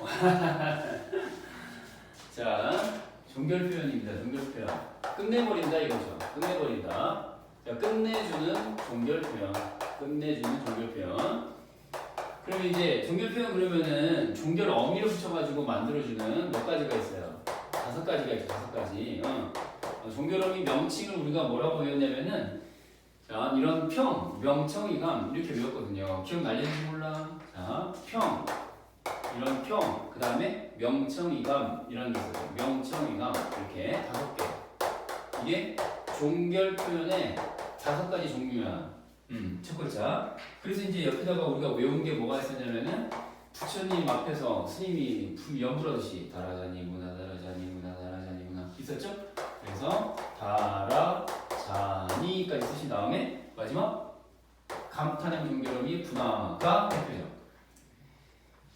자, 종결 표현입니다. 종결 표현. 끝내버린다 이거죠. 끝내버린다. 자, 끝내주는 종결 표현. 끝내주는 종결 표현. 그럼 이제 종결 표현 그러면은 종결 어미를 붙여가지고 만들어주는 몇 가지가 있어요. 다섯 가지가 있죠. 다섯 가지. 어. 어, 종결 어미 명칭을 우리가 뭐라고 외웠냐면은 자, 이런 평, 명청이감 이렇게 외웠거든요. 기억 날리는지 몰라. 자, 평. 이런 평, 그 다음에 명청이감 이런 게 있어요. 명청이감 이렇게 다섯 개. 이게 종결 표현의 다섯 가지 종류야. 음, 첫 글자. 그래서 이제 옆에다가 우리가 외운 게 뭐가 있었냐면은 부처님 앞에서 스님이 품 연불하듯이 다라자니구나 다라자니구나 다라자니구나 있었죠? 그래서 다라자니까지 쓰신 다음에 마지막 감탄형 종결음이 분화가 대표죠.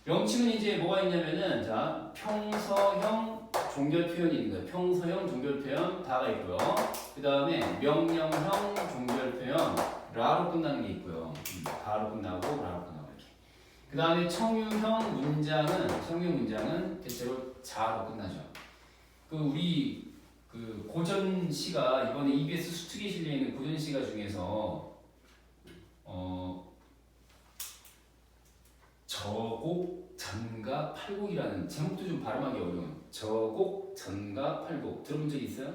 명칭은 이제 뭐가 있냐면은 자 평서형 종결 표현이 있는 거예요. 평서형 종결 표현 다가 있고요. 그 다음에 명령형 종결 표현 라로 끝나는 게 있고요. 음, 다로 끝나고 라로 끝나고 이렇게. 그 다음에 청유형 문장은 청유 문장은 대체로 자로 끝나죠. 그 우리 그 고전 시가 이번에 EBS 수특에 실려 있는 고전 시가 중에서 어 저곡 전가 팔곡이라는 제목도 좀 발음하기 어려운 저곡 전가 팔곡 들어본 적 있어요?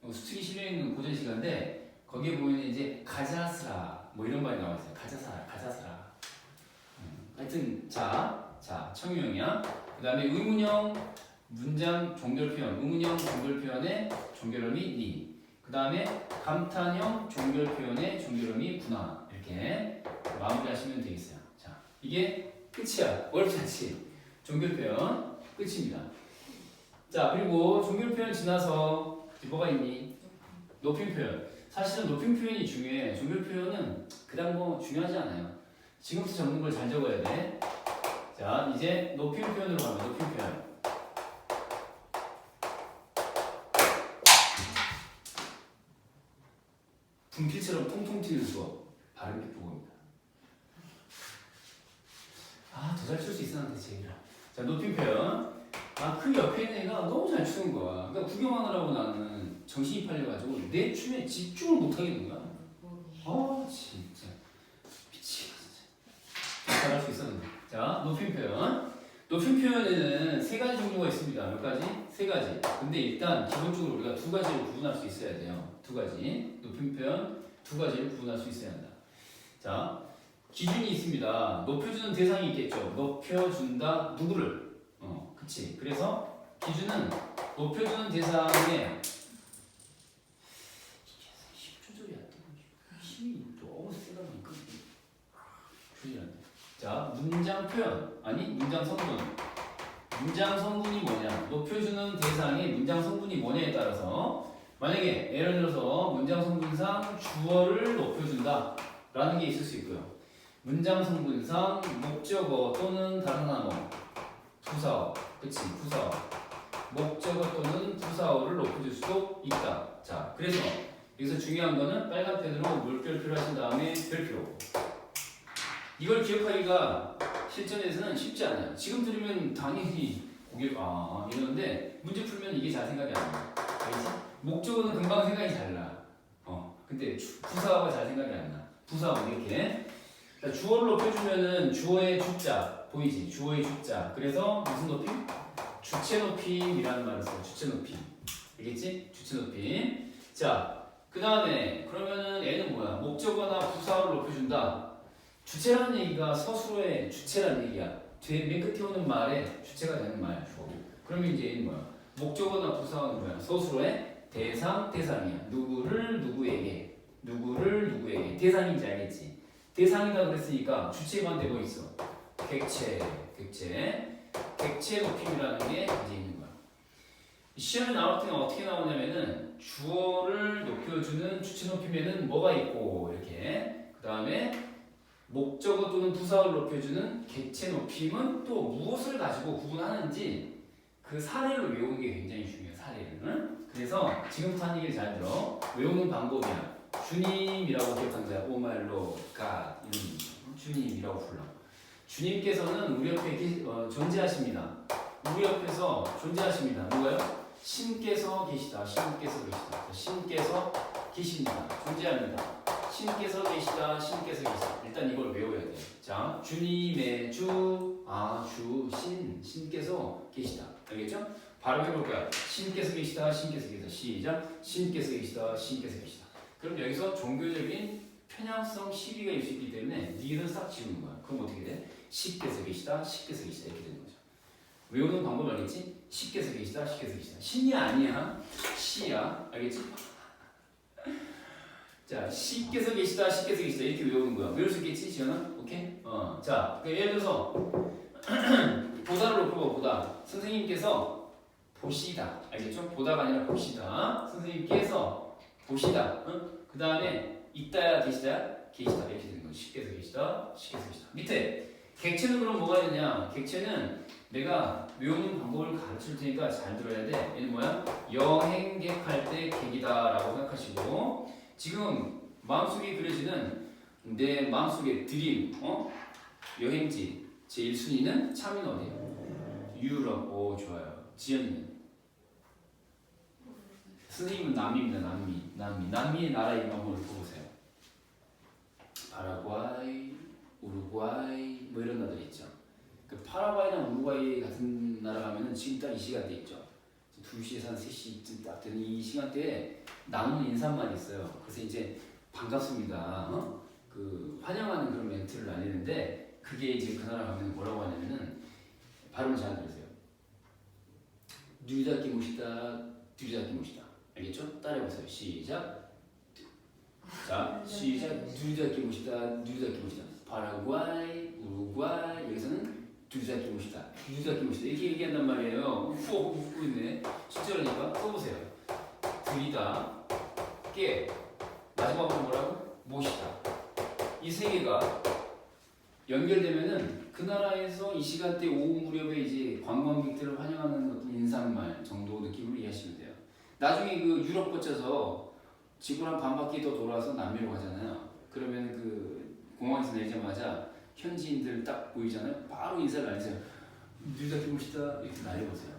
어, 수특이 실려 있는 고전 시가인데 거기에 보면 이제 가자스라 뭐 이런 말이 나와 있어요. 가자스라 가자스라. 음, 하여튼 자, 자 청유형이야. 그다음에 의문형 문장 종결 표현, 의문형 종결 표현의 종결음이 니. 그다음에 감탄형 종결 표현의 종결음이 구나. 이렇게 마무리하시면 되겠어요. 자, 이게 끝이야. 어렵지 않지? 종결 표현 끝입니다. 자, 그리고 종결 표현 지나서 뭐가 있니? 높임 표현. 사실은 높임 표현이 중요해. 종결 표현은 그다음 뭐 중요하지 않아요. 지금부터 적는 걸 잘 적어야 돼. 자, 이제 높임 표현으로 가면 높임 표현. 분필처럼 통통 튀는 수업. 발음 기포입니다. 아, 있었는데 제이라. 자, 높임 표현. 아, 그 옆에 있는 애가 너무 잘 추는 거야. 그러니까 구경하느라고 나는 정신이 팔려가지고 내 춤에 집중을 못 하겠는 거야. 아, 진짜. 미치겠어. 잘할 수 있었는데. 자, 높임 표현. 높임 표현에는 세 가지 종류가 있습니다. 몇 가지? 세 가지. 근데 일단 기본적으로 우리가 두 가지를 구분할 수 있어야 돼요. 두 가지. 높임 표현 두 가지를 구분할 수 있어야 한다. 자, 기준이 있습니다. 높여주는 대상이 있겠죠. 높여준다 누구를? 어, 그치. 그래서 기준은 높여주는 대상에. 자, 문장 표현 아니 문장 성분. 문장 성분이 뭐냐? 높여주는 대상의 문장 성분이 뭐냐에 따라서 만약에 예를 들어서 문장 성분상 주어를 높여준다 라는 게 있을 수 있고요. 문장 성분상 목적어 또는 다른 단어 부사어 그치 부사어 목적어 또는 부사어를 높여줄 수도 있다. 자 그래서 여기서 중요한 거는 빨간 펜으로 물결표를 하신 다음에 별표 이걸 기억하기가 실전에서는 쉽지 않아요. 지금 들으면 당연히 고개 아 이러는데 문제 풀면 이게 잘 생각이 안 나요. 알겠지? 목적어는 금방 생각이 잘 나. 어, 근데 주- 부사어가 잘 생각이 안 나. 부사어 이렇게. 자, 주어를 높여주면은 주어의 주자 보이지? 주어의 주자. 그래서 무슨 높임? 주체 높임이라는 말을 써요. 주체 높임. 알겠지? 주체 높임. 자, 그 다음에 그러면은 얘는 뭐야? 목적어나 부사어를 높여준다. 주체라는 얘기가 서술어의 주체라는 얘기야. 뒤에 맨 끝에 오는 말에 주체가 되는 말. 그러면 이제 얘는 뭐야? 목적어나 부사어는 뭐야? 서술어의 대상, 대상이야. 누구를 누구에게, 누구를 누구에게. 대상인지 알겠지? 대상이다 그랬으니까 주체만 되고 있어. 객체, 객체. 객체 높임이라는 게 이제 있는 거야. 시험에 나올 때는 어떻게 나오냐면은 주어를 높여주는 주체 높임에는 뭐가 있고 이렇게 그 다음에 목적어 또는 부사어를 높여주는 객체 높임은 또 무엇을 가지고 구분하는지 그 사례를 외우는 게 굉장히 중요해요. 사례를. 응? 그래서 지금부터 한 얘기를 잘 들어. 외우는 방법이야. 주님이라고 기억한다. 오말로 가 이런 주님이라고 불러. 주님께서는 우리 옆에 계- 어, 존재하십니다. 우리 옆에서 존재하십니다. 누가요? 신께서 계시다. 신께서 계시다. 신께서 계십니다. 존재합니다. 신께서 계시다. 신께서 계시다. 일단 이걸 외워야 돼요. 자, 주님의 주, 아, 주, 신, 신께서 계시다. 알겠죠? 바로 해볼까요? 신께서 계시다. 신께서 계시다. 시작. 신께서 계시다. 신께서 계시다. 그럼 여기서 종교적인 편향성 시비가 있을 수 있기 때문에 니은 싹 지우는 거야. 그럼 어떻게 돼? 신께서 계시다. 신께서 계시다. 이렇게 되는 거죠. 외우는 방법 알겠지? 신께서 계시다. 신께서 계시다. 신이 아니야. 시야. 알겠지? 자, 신께서 계시다. 신께서 계시다. 이렇게 외우는 거야. 외울 수 있겠지, 지현아? 오케이? 어. 자, 그 예를 들어서 보다를 놓고 봐, 보다. 선생님께서 보시다. 알겠죠? 보다가 아니라 보시다. 선생님께서 보시다. 응? 그 다음에 있다야 계시다야 계시다 이렇게 되는 거죠. 쉽게서 계시다, 쉽게서 계시다. 밑에 객체는 그럼 뭐가 되냐? 객체는 내가 외우는 방법을 가르칠 테니까 잘 들어야 돼. 얘는 뭐야? 여행객 할 때 객이다라고 생각하시고 지금 마음속에 그려지는 내 마음속에 드림, 어? 여행지 제 1순위는 참인 어디예요? 유럽. 오 좋아요. 지연이는 선생님은 남미입니다. 남미, 남미, 남미의 나라 이름 한번 읽어보세요. 파라과이, 우루과이 뭐 이런 나라들 있죠. 그 파라과이나 우루과이 같은 나라 가면은 지금 딱 이 시간대 있죠. 2시에서 한 3시쯤 딱 되는 이 시간대에 나누는 인사말이 있어요. 그래서 이제 반갑습니다. 어? 그 환영하는 그런 멘트를 날리는데 그게 이제 그 나라 가면 뭐라고 하냐면은 발음을 잘 들으세요. 뉴자키 모시다, 뉴자키 모시다. 알겠죠? 따라해보세요. 시작. 자, 시작. 뉴자키 모시다, 뉴자키 모시다. 파라과이, 우루과이 여기서는 뉴자키 모시다, 뉴자키 모시다 이렇게 얘기한단 말이에요. 후 웃고 있네. 실제로니까 써보세요. 들이다, 깨, 마지막으로 뭐라고? 모시다. 이 세 개가 연결되면은 그 나라에서 이 시간대 오후 무렵에 이제 관광객들을 환영하는 어떤 인사말 정도 느낌으로 이해하시면 돼요. 나중에 그 유럽 거쳐서 지구를 한 반 바퀴 더 돌아서 남미로 가잖아요. 그러면 그 공항에서 내리자마자 현지인들 딱 보이잖아요. 바로 인사를 날리세요. 뉴자키 멋있다 이렇게 날려보세요.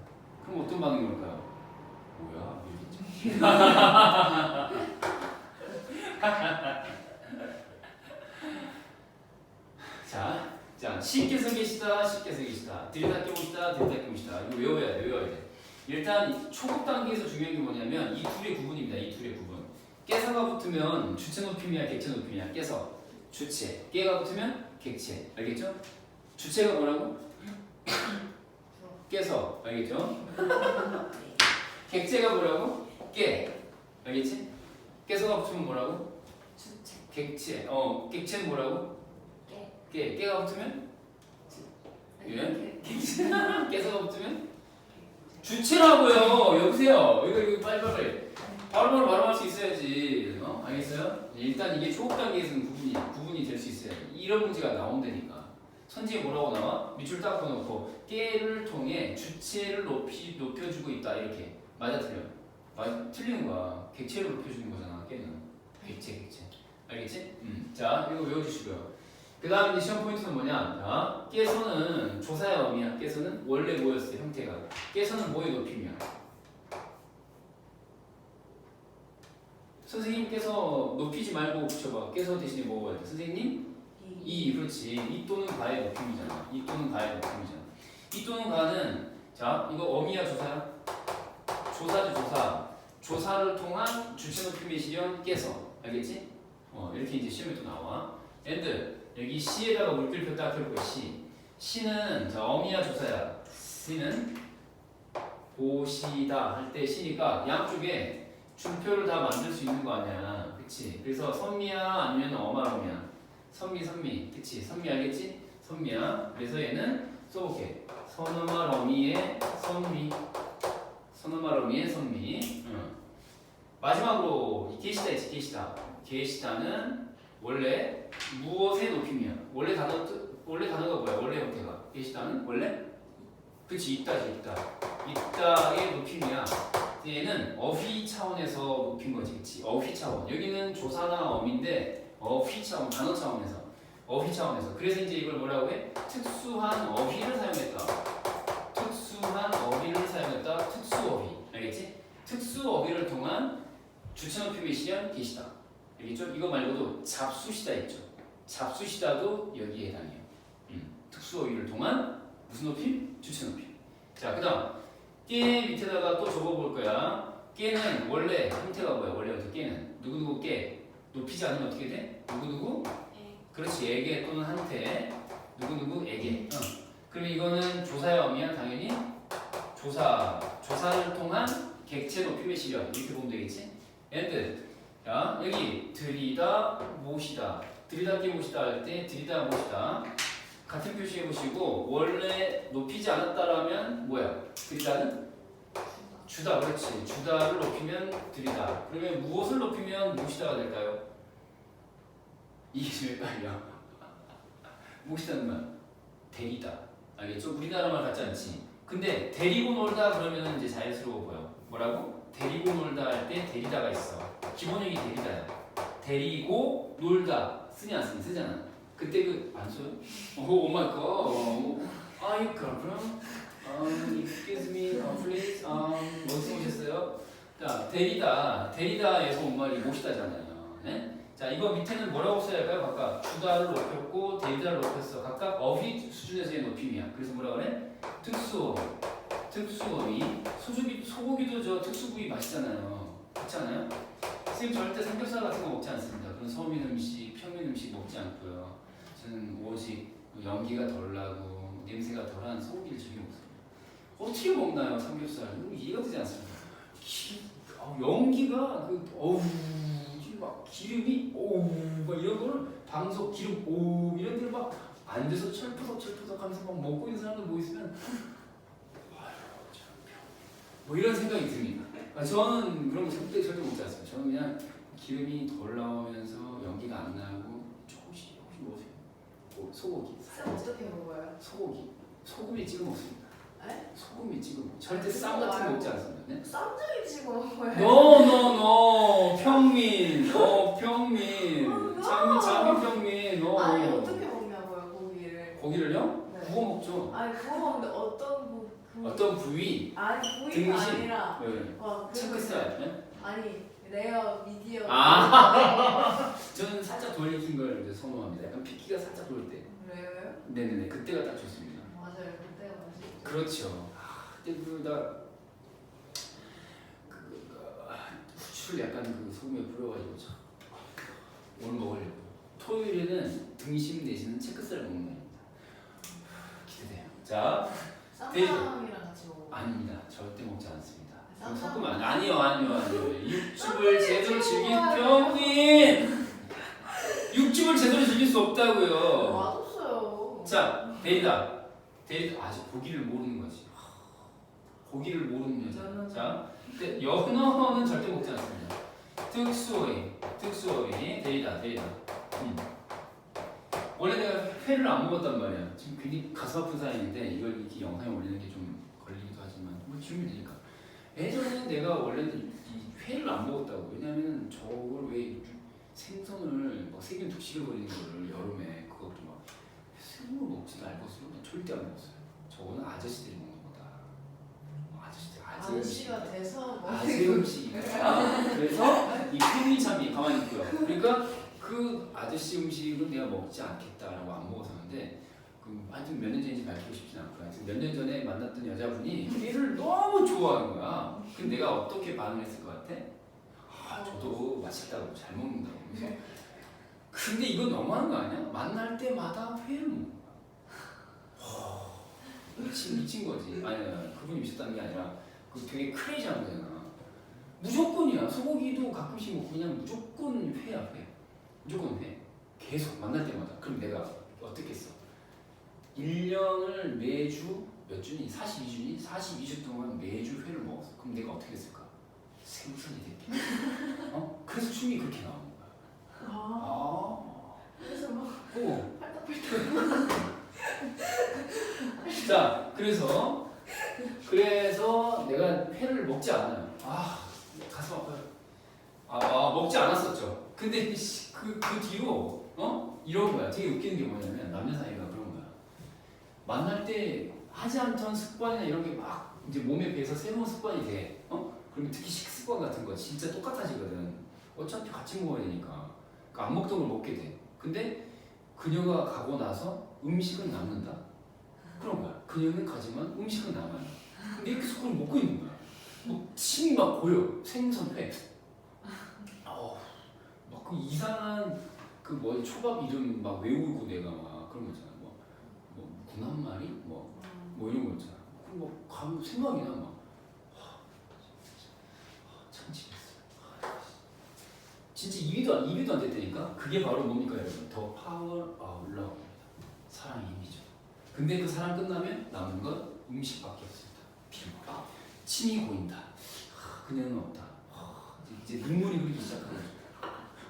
그럼 어떤 반응이 올까요? 뭐야? 자, 자, 신께서 계시다, 신께서 계시다. 들이닥겨 보시다, 들이닥겨 보시다. 이거 외워야 돼, 외워야 돼. 일단 초급 단계에서 중요한 게 뭐냐면 이 둘의 구분입니다. 이 둘의 구분. 깨서가 붙으면 주체 높임이야, 객체 높임이야. 깨서 주체, 깨가 붙으면 객체. 알겠죠? 주체가 뭐라고? 깨서. 알겠죠? 객체가 뭐라고? 깨. 알겠지? 깨서가 붙으면 뭐라고? 주체 객체. 어, 객체는 뭐라고? 깨 깨. 깨가 붙으면 예? 깨서가 붙으면 주체라고요. 여보세요. 이거 이거 빨리 빨리. 바로바로 발음할 수 있어야지. 어? 알겠어요? 일단 이게 초급 단계에서는 구분이 구분이 될 수 있어요. 이런 문제가 나온다니까. 선지에 뭐라고 나와? 밑줄 딱 그어놓고 깨를 통해 주체를 높이 높여주고 있다 이렇게 맞아 틀려? 맞 틀리는 거야. 객체를 높여주는 거잖아. 깨는 객체 객체. 알겠지? 음. 자 이거 외워주시고요. 그 다음 이제 시험 포인트는 뭐냐? 자, 깨서는 조사의 어미야. 깨서는 원래 뭐였어요? 형태가. 깨서는 뭐의 높임이야? 선생님께서 높이지 말고 붙여봐. 깨서 대신에 뭐 해야 돼? 선생님? 이, 그렇지. 이 또는 가의 높임이잖아. 이 또는 가의 높임이잖아. 이 또는 가는, 자, 이거 어미야, 조사야? 조사죠, 조사. 조사를 통한 주체 높임의 실현 깨서. 알겠지? 어, 이렇게 이제 시험에 또 나와. 얘들, 여기 시에다가 물결표 딱펼 거야, 시. 시는, 자, 어미야, 조사야. 시는 보시다 할때 시니까 양쪽에 줄표를 다 만들 수 있는 거 아니야. 그치? 그래서 선미야 아니면 어마어미야. 선미, 선미. 그치? 선미 알겠지? 선미야. 그래서 얘는 써볼게. 선어말 어미의 선미. 선어말 어미의 선미. 응. 마지막으로 이 계시다 있지, 계시다. 계시다는 원래 무엇의 높임이야? 원래 단어 뜻- 원래 단어가 뭐야? 원래 형태가 계시다는 원래 그치 있다지 있다 있다의 높임이야 얘는 어휘 차원에서 높인 거지 그치 어휘 차원 여기는 조사나 어미인데 어휘 차원 단어 차원에서 어휘 차원에서. 그래서 이제 이걸 뭐라고 해? 특수한 어휘를 사용했다. 특수한 어휘를 사용했다. 특수 어휘. 알겠지? 특수 어휘를 통한 주체높이 메시언 계시다. 알겠죠? 이거 말고도 잡수시다 있죠. 잡수시다도 여기에 해당해요. 음, 특수 어휘를 통한 무슨 높이? 주체높이. 자, 그 다음 깨 밑에다가 또 적어볼 거야. 깨는 원래 형태가 뭐야? 원래부터 깨는 누구 누구 깨 높이지 않으면 어떻게 돼? 누구 누구? 그렇지 에게 또는 한테 누구 누구 에게. 어. 그러면 이거는 조사형이야 당연히 조사 조사를 통한 객체 높이 매시려 이렇게 보면 되겠지? and 자 여기 들이다 모시다 들이다 끼 모시다 할 때 들이다 모시다 같은 표시해 보시고 원래 높이지 않았다라면 뭐야? 들이다는? 주다. 그렇지. 주다를 높이면 들이다. 그러면 무엇을 높이면 모시다가 될까요? 이게 좀 헷갈려. 모시다는 말? 데리다. 알겠죠? 우리나라 말 같지 않지? 근데 데리고 놀다 그러면 이제 자연스러워 보여. 뭐라고? 데리고 놀다 할 때 데리다가 있어. 기본형이 데리다야. 데리고 놀다. 쓰니 안 쓰니 쓰잖아 그때 그안 써요? 오 오마이갓 아이 그럼 um, excuse me, uh, please. Um, 어디서 오셨어요? 자, 데리다, 데리다에서 온 말이 모시다잖아요. 네? 자, 이거 밑에는 뭐라고 써야 할까요? 각각 주다를 높였고 데리다를 높였어. 각각 어휘 수준에서의 높임이야. 그래서 뭐라 그래? 특수어휘, 특수어휘. 소고기, 소고기도 저 특수부위 맛있잖아요. 그렇지 않아요? 선생님 절대 삼겹살 같은 거 먹지 않습니다. 그런 서민 음식, 평민 음식 먹지 않고요. 저는 오직 연기가 덜 나고 냄새가 덜한 소고기를 즐겨 먹습니다. 어떻게 먹나요 삼겹살? 이해가 되지 않습니다. 기, 어, 연기가 그 어우 막 기름이 오우 막 이런 거를 방석 기름 오우 이런 데를 막 앉아서 철푸덕 철푸덕 하면서 막 먹고 있는 사람들 뭐 있으면 참뭐 이런 생각이 듭니다. 아, 저는 그런 거 절대 절대 먹지 않습니다. 저는 그냥 기름이 덜 나오면서 연기가 안 나고 조금씩 조금씩 먹으세 소고기, 쌤 어떻게 먹어요? 소고기, 소금에 찍어 먹습니다. 에? 소금에 찍어 먹. 절대 쌈 같은 거 먹지 않습니다. 네? 쌈장에 찍어 먹어요. No no no 평민 어 평민 어, 장민 장민 평민 어 아니 어떻게 먹냐고요 고기를. 고기를요 네. 구워 먹죠 아니 그거 먹는데 어떤 부, 부 어떤 부위 아니 부위가 등심. 아니라 네. 와 그- 체크살 네? 아니 레어 미디어. 아. 저는 살짝 덜 익힌 걸 이제 선호합니다. 약간 피키가 살짝 돌 때. 레어요? 네네네. 그때가 딱 좋습니다. 맞아요. 그때가 맛있죠. 그렇죠. 아, 그때 그나 그, 아, 후추를 약간 그 소금에 뿌려가지고 참 오늘 먹으려고. 토요일에는 등심 내지는 체크살 먹는 날입니다. 기대돼요. 자 쌈장이랑 같이 먹어. 아닙니다. 절대 먹지 않습니다 그럼 쌈장. 섞으면 안 아니요 아니요 아니요. 육즙을 제대로 즐길 평민 육즙을 제대로 즐길 수 없다고요. 맛없어요. 자 데이다. 데이다. 아직 고기를 모르는 거지. 고기를 모르는 여자. 자 근데 연어는 절대 먹지 않습니다. 특수어휘 특수어휘 데이다 데이다. 음. 원래 내가 회를 안 먹었단 말이야. 지금 괜히 가슴 아픈 사연인데 이걸 이렇게 영상에 올리는 게 좀 걸리기도 하지만 뭐 지우면 되니까 예전에는 내가 원래는 이 회를 안 먹었다고. 왜냐면 저걸 왜 생선을 막 세균 독식을 거리는 거를 여름에 그것도 막 생으로 먹지 말것으로 난 절대 안 먹었어요. 저거는 아저씨들이 먹는 거다. 아저씨들 아재 음식 아저씨가 돼서 뭐. 아재 음식이다. 그래서 이 평민참이 가만히 있고요. 그러니까 그 아저씨 음식은 내가 먹지 않겠다라고 안 먹었었는데 그 하여튼 몇년 전인지 밝히고 싶진 않고요. 하여튼 몇년 전에 만났던 여자분이 회를 너무 좋아하는 거야. 근데 내가 어떻게 반응했을 것 같아? 아 저도 맛있다고 잘 먹는다고. 그래서 근데 이건 너무한 거 아니야? 만날 때마다 회를 먹는 거야. 허, 미친, 미친 거지. 아니 아니 그분이 미쳤다는 게 아니라 그 되게 크레이지한 거잖아. 무조건이야. 소고기도 가끔씩 먹고 그냥 무조건 회야 회. 무조건 회. 계속 만날 때마다. 그럼 내가 어떻게 했어 1년을 매주 몇 주니? 42주니? 42주 동안 매주 회를 먹었어 그럼 내가 어떻게 했을까? 생선이 됐겠지 어? 그래서 춤이 그렇게 나오는 거야 아, 아 그래서 막 오. 팔딱팔딱. 자, 그래서 그래서 내가 회를 먹지 않아요. 아, 가슴 아파요. 아, 아, 먹지 않았었죠. 근데 씨, 그, 그 뒤로 어? 이런 거야. 되게 웃기는 게 뭐냐면 남녀 사이가. 만날 때 하지 않던 습관이나 이런 게 막 이제 몸에 배서 새로운 습관이 돼. 어? 그러면 특히 식습관 같은 거 진짜 똑같아지거든. 어차피 같이 먹어야 되니까. 그러니까 안 먹던 걸 먹게 돼. 근데 그녀가 가고 나서 음식은 남는다. 그런 거야. 그녀는 가지만 음식은 남아요. 근데 이렇게 그걸 먹고 있는 거야. 뭐 침이 막 고여. 생선 회. 어, 막그 이상한 그 뭐 초밥 이름 막 외우고 내가 막 그런 거 있잖아. 뭐, 뭐 군한마리 뭐, 뭐 이런 거 있잖아. 뭐 감 생각이 나 막. 하, 진짜, 하, 참치했어. 진짜 2위도 안 2위도 안 됐다니까. 그게 바로 뭡니까 여러분? 더 파워 아울러 사랑의 힘이죠. 근데 그 사랑 끝나면 남은 건 음식밖에 없습니다. 비가 침이 고인다. 하, 그녀는 없다. 하, 이제 눈물이 흐르기 시작하는 거죠.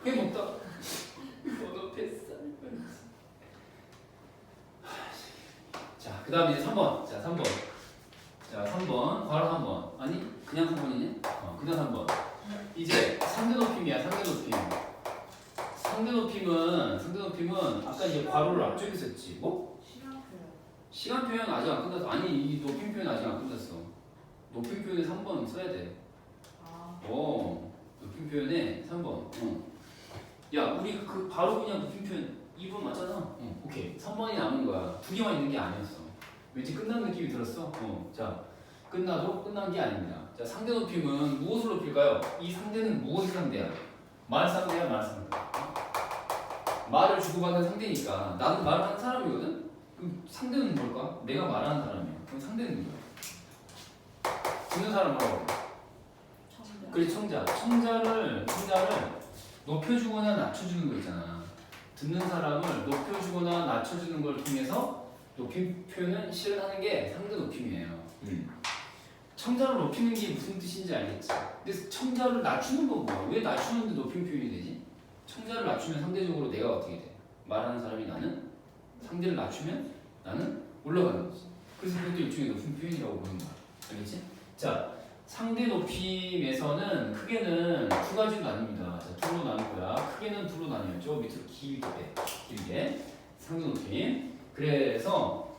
회 먹다. 뱃살 자, 그 다음에 이제 3번. 자, 3번. 자, 3번. 괄호 3번. 아니, 그냥 3번이네? 어, 그냥 3번. 이제 상대 높임이야, 상대 높임. 상대 높임은, 상대 높임은 아까 이제 괄호를 앞쪽에 썼지. 뭐? 시간 표현 아직 안 끝났어. 아니, 이 높임 표현 아직 안 끝났어. 높임 표현에 3번 써야 돼. 아. 어, 높임 표현에 3번. 어. 야, 우리 그 바로 그냥 높임 표현 2번 맞잖아. 어, 오케이. 3번이 남은 거야. 두 개만 있는 게 아니었어. 왠지 끝난 느낌이 들었어? 어, 자, 끝나도 끝난 게 아닙니다. 자, 상대 높임은 무엇을 높일까요? 이 상대는 무엇의 상대야? 말 상대야, 말 상대. 어? 말을 주고받는 상대니까 나는 말하는 사람이거든? 그럼 상대는 뭘까? 내가 말하는 사람이야. 그럼 상대는 뭐야? 듣는 사람 뭐라고? 그래 청자 청자를 청자를 높여주거나 낮춰주는 거 있잖아 듣는 사람을 높여주거나 낮춰주는 걸 통해서 높임 표현은 실현하는 게 상대 높임이에요 청자를 높이는 게 무슨 뜻인지 알겠지 근데 청자를 낮추는 건 뭐야 왜 낮추는데 높임 표현이 되지 청자를 낮추면 상대적으로 내가 어떻게 돼 말하는 사람이 나는 상대를 낮추면 나는 올라가는 거지 그래서 그것도 일종의 높임 표현이라고 보는 거야 알겠지 자 상대 높임에서는 크게는 두 가지로 나뉩니다. 자, 둘로 나누고요. 크게는 둘로 나뉘었죠. 밑으로 길게 빼. 길게 상대 높임. 그래서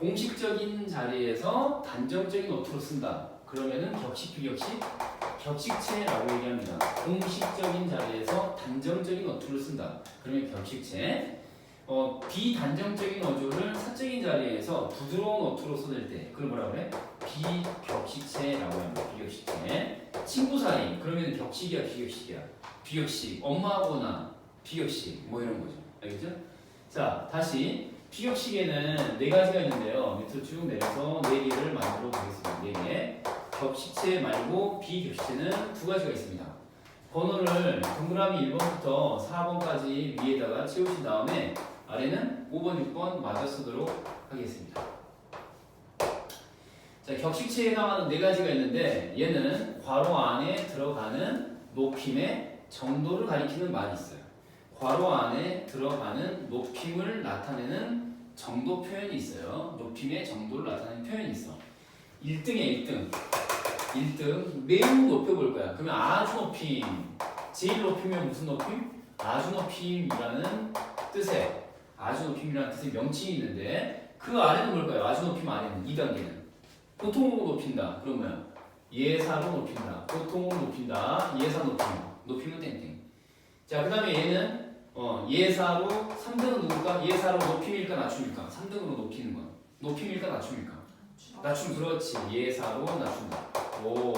공식적인 자리에서 단정적인 어투로 쓴다. 그러면은 격식 비격식 격식체라고 얘기합니다. 공식적인 자리에서 단정적인 어투를 쓴다. 그러면 격식체. 어, 비단정적인 어조를 사적인 자리에서 부드러운 어투로 써낼 때 그걸 뭐라 그래? 비격식체라고 합니다. 비격식체. 친구 사이 그러면 격식이야 비격식이야. 비격식. 엄마하고나 비격식 뭐 이런 거죠. 알겠죠? 자 다시 비격식에는 네 가지가 있는데요. 밑으로 쭉 내려서 네 개를 만들어 보겠습니다. 네 개. 격식체 말고 비격식체는 두 가지가 있습니다. 번호를 동그라미 1번부터 4번까지 위에다가 채우신 다음에 아래는 5번, 6번 맞아 쓰도록 하겠습니다. 자, 격식체에 해당하는 네 가지가 있는데 얘는 괄호 안에 들어가는 높임의 정도를 가리키는 말이 있어요. 괄호 안에 들어가는 높임을 나타내는 정도 표현이 있어요. 높임의 정도를 나타내는 표현이 있어. 1등에 1등. 1등 매우 높여볼 거야. 그러면 아주 높임. 제일 높이면 무슨 높임? 아주 높임이라는 뜻의 아주 높임이라는 뜻의 명칭이 있는데 그 아래는 뭘까요? 아주 높임 아래는 2단계는 보통으로 높인다. 그러면 예사로 높인다. 보통으로 높인다. 예사 높임. 높이면 땡땡. 자, 그 다음에 얘는 어, 예사로 3등은 누굴까? 예사로 높임일까 낮춤일까? 3등으로 높이는 건 높임일까 낮춤일까? 낮춤 그렇지. 예사로 낮춘다. 오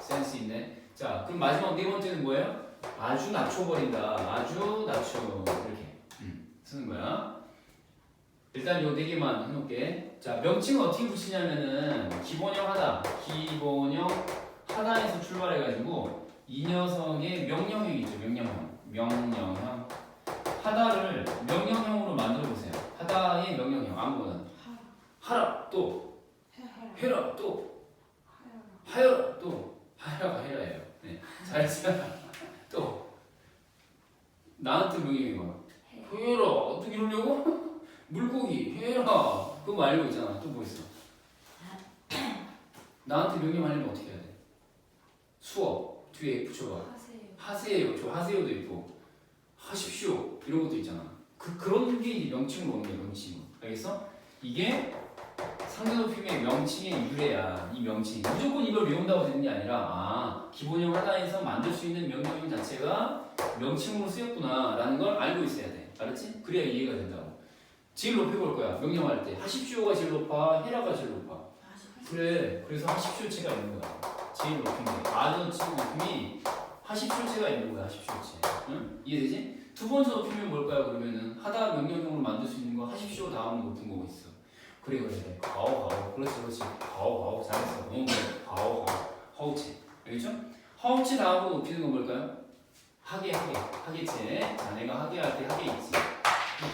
센스 있네. 자, 그럼 마지막 네 번째는 뭐예요? 아주 낮춰버린다. 아주 낮춰 이렇게 음, 쓰는 거야. 일단 요 네 개만 해놓을게. 자, 명칭은 어떻게 붙이냐면은 기본형 하다, 기본형 하다에서 출발해가지고 이 녀석의 명령형이 있죠. 명령형, 명령형. 하다를 명령형으로 만들어 보세요. 하다의 명령형 아무거나 하라 또 해라 또 하여라 또 하여가 해라예요. 네, 잘했어요. 또 나한테 명령이 뭐야? 해라 어떻게 이러려고? 물고기 해라 그거 말고 있잖아. 또 뭐 있어? 나한테 명령하려면 어떻게 해야 돼? 수업 뒤에 붙여봐. 하세요. 하세요. 저 하세요도 있고 하십시오 이런 것도 있잖아. 그 그런 게 명칭으로 오는 거야 명칭. 알겠어? 이게 상대높임의 명칭의 유래야. 이 명칭. 무조건 이걸 외운다고 되는 게 아니라 아 기본형 하나에서 만들 수 있는 명령형 자체가 명칭으로 쓰였구나 라는 걸 알고 있어야 돼. 알았지? 그래야 이해가 된다고. 제일 높이 볼 거야. 명령할 때 하십시오가 제일 높아, 해라가 제일 높아. 그래. 그래서 하십시오체가 있는 거야. 제일 높은 게. 아는 친구 높임이 하십시오체가 있는 거야. 하십시오체. 응? 이해되지? 두 번째 높이면 뭘까요? 그러면은 하다 명령형으로 만들 수 있는 거 하십시오 다음 높은 거고 있어. 그래 그래. 가오 가오. 그렇지 그렇지. 가오 가오. 잘했어. 너무 그래. 가오 가오. 허우체. 알겠죠? 허우체 다음으로 높이는 건 뭘까요? 하게 하게. 하게체. 자네가 하게 할 때 하게 있지.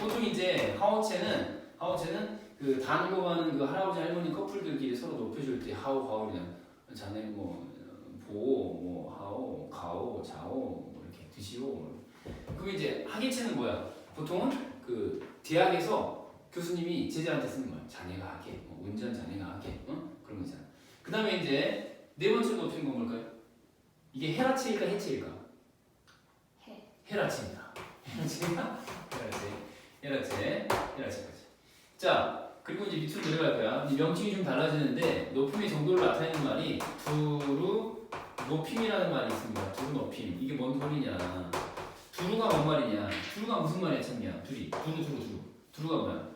보통 이제 하우체는 하우체는 그 단거하는 그 할아버지 할머니 커플들끼리 서로 높여줄 때 하우 하우냐 자네 뭐 보뭐 하오 가오 자오 뭐 이렇게 드시오. 그게 이제 하계체는 뭐야? 보통은 그 대학에서 교수님이 제자한테 쓰는 말 자네가 하게 뭐 운전 자네가 하게 응? 그런 거잖아. 그 다음에 이제 네 번째로 높이는 건 뭘까요? 이게 헤라체일까 해체일까? 해. 헤라체입니다. 헤라체가 헤라체. 헤라체. 헤라체까지. 자 그리고 이제 밑으로 내려갈 거야. 명칭이 좀 달라지는데 높임의 정도를 나타내는 말이 두루 높임이라는 말이 있습니다. 두루 높임. 이게 뭔 소리냐. 두루가 뭔 말이냐. 두루가 무슨 말이야 참냐 둘이. 두루 두루 두루. 두루가 뭐야?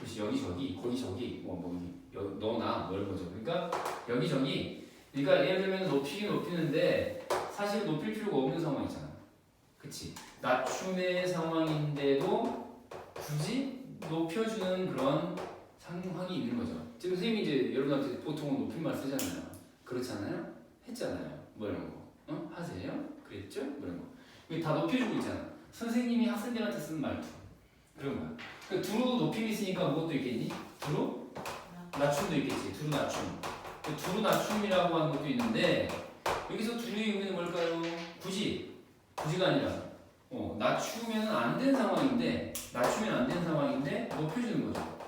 그렇지. 여기 저기 거기 저기. 뭐뭐 너나 뭐 이런 거죠. 그러니까 여기 저기. 그러니까 예를 들면 높이긴 높이는데 사실 높일 필요가 없는 상황이잖아. 그치? 낮춤의 상황인데도 굳이 높여주는 그런 상황이 있는 거죠. 지금 선생님이 이제 여러분한테 보통은 높임말 쓰잖아요. 그렇잖아요 했잖아요 뭐 이런 거 어? 하세요 그랬죠 뭐 이런 거다 높여주고 있잖아 선생님이 학생들한테 쓰는 말투 그런 거야 그 두루 높임이 있으니까 무엇도 있겠니? 두루 낮춤도 있겠지. 두루 낮춤. 그 두루 낮춤이라고 하는 것도 있는데 여기서 두루의 의미는 뭘까요? 굳이 굳이가 아니라 어, 낮추면 안 된 상황인데 낮추면 안 된 상황인데 높여주는 거죠.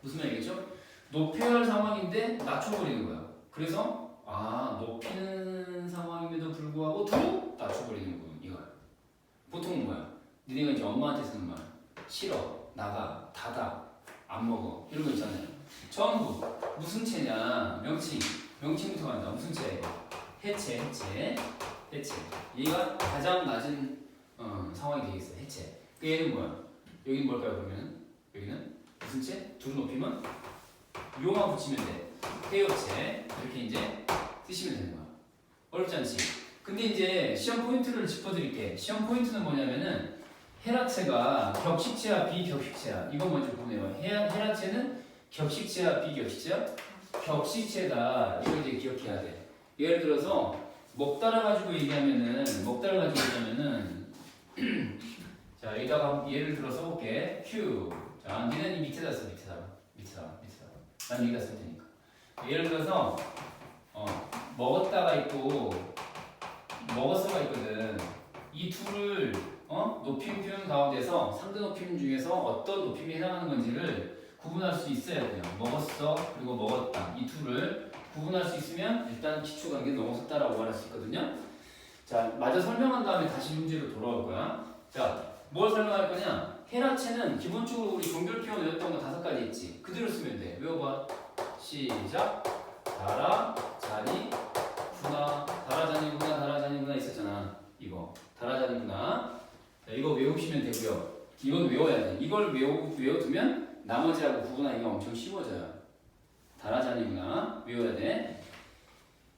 무슨 말이겠죠? 높여야 할 상황인데 낮춰버리는 거야. 그래서 아 높이는 상황임에도 불구하고 두루 낮춰버리는군 이거야. 보통 뭐야? 니네가 이제 엄마한테 쓰는 말. 싫어 나가 닫아 안 먹어. 이런 거 있잖아요. 전부. 무슨 채냐? 명칭. 명칭부터 간다. 무슨 채 해체 해체. 해체. 얘가 가장 낮은 어, 상황이 되겠어 해체. 그 얘는 뭐야? 여기 뭘까요 그러면 여기는? 무슨 채? 둘 높이면? 요만 붙이면 돼 해요체 이렇게 이제 쓰시면 되는 거야. 어렵지 않지? 근데 이제 시험 포인트를 짚어드릴게. 시험 포인트는 뭐냐면은 헤라체가 격식체야 비격식체야. 이거 먼저 보내요. 헤라, 헤라체는 격식체야 비격식체야? 격식체다. 이걸 이제 기억해야 돼. 예를 들어서 먹다라 가지고 얘기하면은 먹다라 가지고 얘기하면은 자 여기다가 예를 들어 써볼게. 큐자 니는 이 밑에다 써 밑에다. 밑에다 밑에다. 난 여기다 쓸 테니까 예를 들어서 어 먹었다가 있고 먹었어가 있거든 이 둘을 어? 높임 표현 가운데서 상대 높임 중에서 어떤 높임이 해당하는 건지를 구분할 수 있어야 돼요. 먹었어 그리고 먹었다 이 둘을 구분할 수 있으면 일단 기초 관계 넘어섰다라고 말할 수 있거든요. 자, 마저 설명한 다음에 다시 문제로 돌아올 거야. 자, 뭘 설명할 거냐? 헤라체는 기본적으로 우리 종결 표현 외웠던 거 다섯 가지 있지. 그대로 쓰면 돼. 외워봐. 시작. 달아, 자니, 구나. 달아 자니 구나, 달아 자니 구나 있었잖아. 이거. 달아 자니 구나. 자, 이거 외우시면 되고요. 이건 외워야 돼. 이걸 외우, 외워두면 나머지하고 구분하기가 엄청 쉬워져요. 달아 자니 구나. 외워야 돼.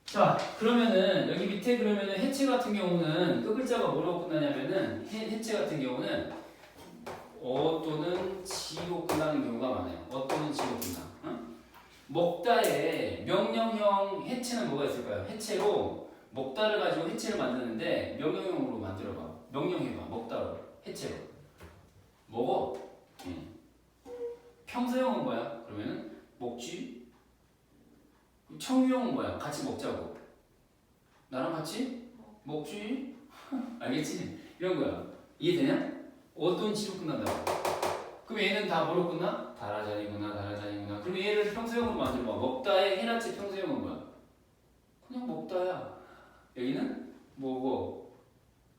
자, 그러면은 여기 밑에 그러면은 해체 같은 경우는 끝 글자가 뭐라고 끝나냐면은 해, 해체 같은 경우는 어 또는 지로 끝나는 경우가 많아요. 어 또는 지로 끝나. 응? 먹다에 명령형 해체는 뭐가 있을까요? 해체로 먹다를 가지고 해체를 만드는데 명령형으로 만들어봐. 명령해봐. 먹다로 해체로 먹어. 예. 평소형은 뭐야? 그러면은 먹지. 청유형은 뭐야? 같이 먹자고. 나랑 같이 먹지. 알겠지? 이런 거야. 이해되냐? 어떤 지로 끝난다고. 그럼 얘는 다 뭐로 끝나? 다라잔이구나, 다라잔이구나. 그럼 얘를 평소형으로 만들어봐. 먹다의 해라치 평소형은 뭐야? 그냥 먹다야. 여기는 뭐고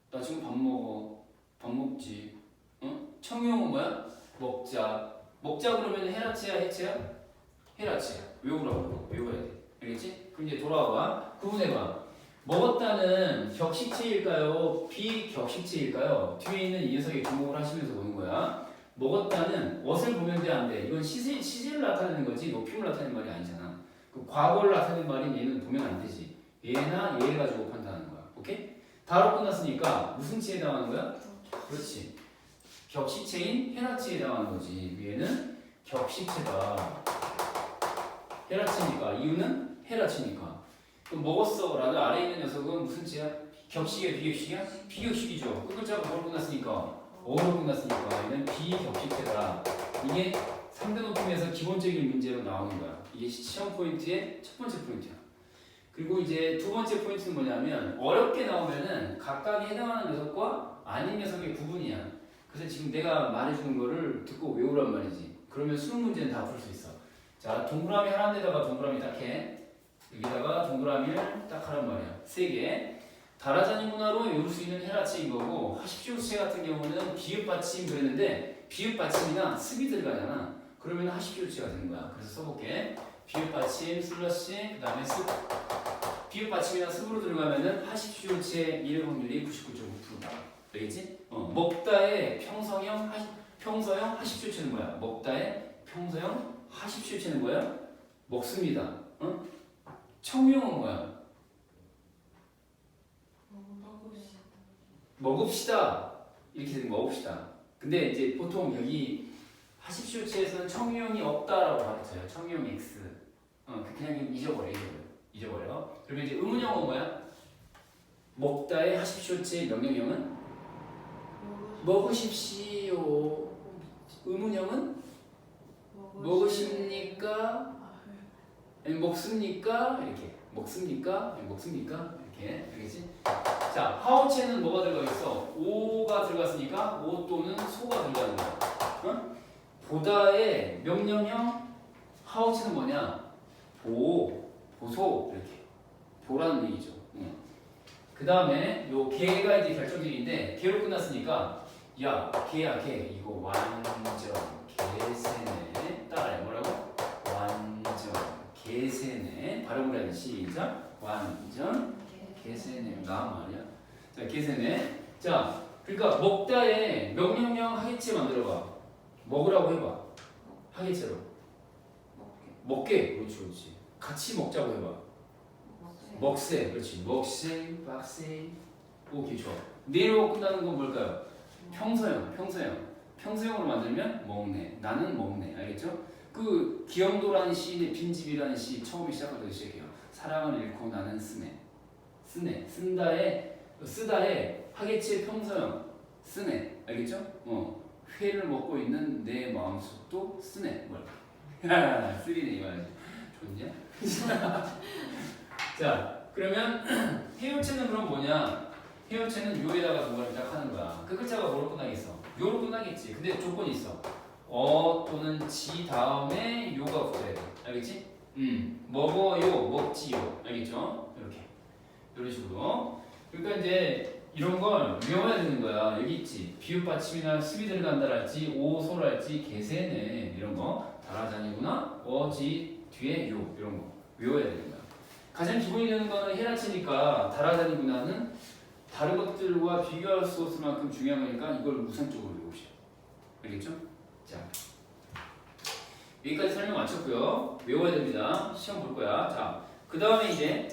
나 지금 밥 먹어. 밥 먹지. 응? 청유형은 뭐야? 먹자. 먹자 그러면 헤라치야, 해치야? 헤라치야. 외우라고. 외워야 돼. 알겠지? 그럼 이제 돌아와봐. 구분해봐. 먹었다는 격식체일까요? 비격식체일까요? 뒤에 있는 이 녀석에 주목을 하시면서 보는 거야. 먹었다는 것을 보면 돼, 안 돼? 이건 시제, 시제를 나타내는 거지, 높임을 나타내는 말이 아니잖아. 그 과거를 나타내는 말인 얘는 보면 안 되지. 얘나 얘를 가지고 판단하는 거야. 오케이? 다로 끝났으니까 무슨 치에 해당하는 거야? 그렇지. 격식체인 헤라치에 해당하는 거지. 위에는 격식체다. 헤라치니까. 이유는 헤라치니까. 그럼 먹었어. 라는 아래에 있는 녀석은 무슨 치야? 격식이야, 비격식이야? 비격식이죠. 끝 글자가 뭐로 끝났으니까. 어로 끝났으니까. 얘는 비격식체다. 이게 3대 높임에서 기본적인 문제로 나오는 거야. 이게 시험 포인트의 첫 번째 포인트야. 그리고 이제 두 번째 포인트는 뭐냐면 어렵게 나오면은 각각에 해당하는 녀석과 아닌 녀석의 구분이야. 그래서 지금 내가 말해주는 거를 듣고 외우란 말이지. 그러면 수능 문제는 다 풀 수 있어. 자, 동그라미 하나인데다가 동그라미 딱 해. 여기다가 동그라미를 딱 하란 말이야. 세 개. 다라자니 문화로 외울 수 있는 헤라치인 거고 하십시오체 같은 경우는 비읍 받침 그랬는데 비읍 받침이나 습이 들어가잖아. 그러면 하십시오체가 되는 거야. 그래서 써볼게. 비읍 받침 슬러시 그다음에 습. 비읍 받침이나 습으로 들어가면은 하십시오체 이를 확률이 99.9%다. 알겠지? 어, 먹다의 평성형 하시, 평서형 하십시오체는 뭐야? 먹다의 평서형 하십시오체는 뭐야? 먹습니다. 어? 청명은 뭐야? 먹읍시다. 이렇게 거 먹읍시다. 근데 이제 보통 여기 하십시오체에서는 청유형이 없다라고 가르쳐요. 청유형 X. 어, 그 그냥 잊어버려, 잊어버려. 잊어버려. 그러면 이제 의문형은 뭐야? 먹다의 하십시오체 명령형은 먹으십시오. 의문형은 먹으십니까? 아니, 먹습니까? 이렇게 먹습니까? 아니, 먹습니까? 이렇게 알겠지? 자, 하우체는 뭐가 들어가 있어? 오가 들어갔으니까 오 또는 소가 들어가는 거야. 어? 보다의 명령형 하우체는 뭐냐? 보, 보소 이렇게 보라는 얘기죠. 그 다음에 요 개가 이제 결정적인데 개로 끝났으니까 야 개야 개 이거 완전 개세네 따라해 뭐라고? 완전 개세네 발음을 해야 돼 시작 완전 개세네 나 말이야? 자 개세네 자 그러니까 먹다에 명령형 하객체 만들어봐. 먹으라고 해봐. 하객체로. 먹게. 그렇지 그렇지. 같이 먹자고 해봐. 먹세. 그렇지. 먹세 박세. 오케이 좋아. 내로 끝나는 건 뭘까요? 평서형 평서형. 평서형으로 만들면 먹네. 나는 먹네. 알겠죠? 그 기영도라는 시인의 빈집이라는 시 처음에 시작할 때 시작해요. 사랑을 잃고 나는 쓰네 쓰네 쓴다에 쓰다에 하객체 평서형 쓰네 알겠죠? 어 회를 먹고 있는 내 마음속도 쓰네 뭐야 쓰리네 이 말이지 좋냐? 자 그러면 해열체는 그럼 뭐냐? 해열체는 요에다가 동그라미 딱 하는 거야. 그 글자가 뭐로 끝나겠어? 요로 끝나겠지. 근데 조건이 있어. 어 또는 지 다음에 요가 붙어야 돼. 알겠지? 음 먹어요, 먹지요. 알겠죠? 이런 식으로. 그러니까 이제 이런 걸 외워야 되는 거야. 여기 있지. 비읍 받침이나 습이 들어간다랄지 오소랄지 개세네 이런 거 달아다니구나. 어지 뒤에 요 이런 거 외워야 거야. 가장 기본이 되는 거는 헤라치니까 달아다니구나는 다른 것들과 비교할 수 없을 만큼 중요한 거니까 이걸 우선적으로 외우시오. 알겠죠? 자 여기까지 설명 마쳤고요. 외워야 됩니다. 시험 볼 거야. 자, 그 다음에 이제